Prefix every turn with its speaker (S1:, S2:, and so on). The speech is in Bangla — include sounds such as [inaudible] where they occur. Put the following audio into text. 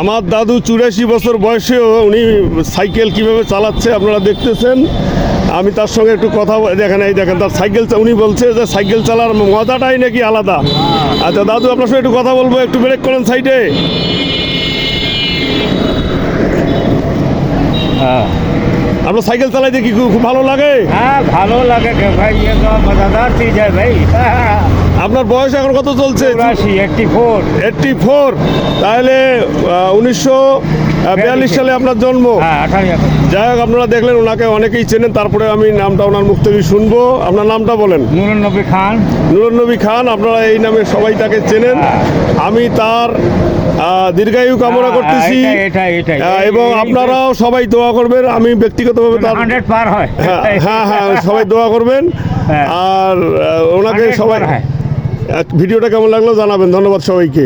S1: আমার দাদু চুরাশি বছর বয়সেও উনি সাইকেল কীভাবে চালাচ্ছে আপনারা দেখতেছেন। আমি তার সঙ্গে একটু কথা দেখেন এই দেখেন তার সাইকেল উনি বলছে যে সাইকেল চালার মজাটাই নাকি আলাদা। আচ্ছা দাদু আপনার সঙ্গে একটু কথা বলব একটু ব্রেক করেন সাইডে
S2: হ্যাঁ।
S1: আপনার সাইকেল চালাইতে কি খুব ভালো লাগে?
S2: হ্যাঁ ভালো লাগে ভাই মজাদার চিজ হ্যাঁ ভাই। [laughs]
S1: আপনার বয়স এখন কত চলছে? ফোর। তাহলে উনিশশো বিয়াল্লিশ সালে আপনার জন্ম। যাই হোক আপনারা দেখলেন ওনাকে অনেকেই চেনেন তারপরে আমি নামটা ওনার মুখ থেকে শুনব। আপনার নামটা বলেন।
S2: নুরনবী খান।
S1: নুরনবী খান আপনারা এই নামে সবাই তাকে চেনেন। আমি তার দীর্ঘায়ু কামনা করতেছি। এবং আপনারাও সবাই দোয়া করবেন। আমি ব্যক্তিগতভাবে তার
S2: হ্যাঁ।
S1: হ্যাঁ হ্যাঁ সবাই দোয়া করবেন। আর ওনাকে সবাই ভিডিওটা কেমন লাগল জানাবেন ধন্যবাদ সবাইকে।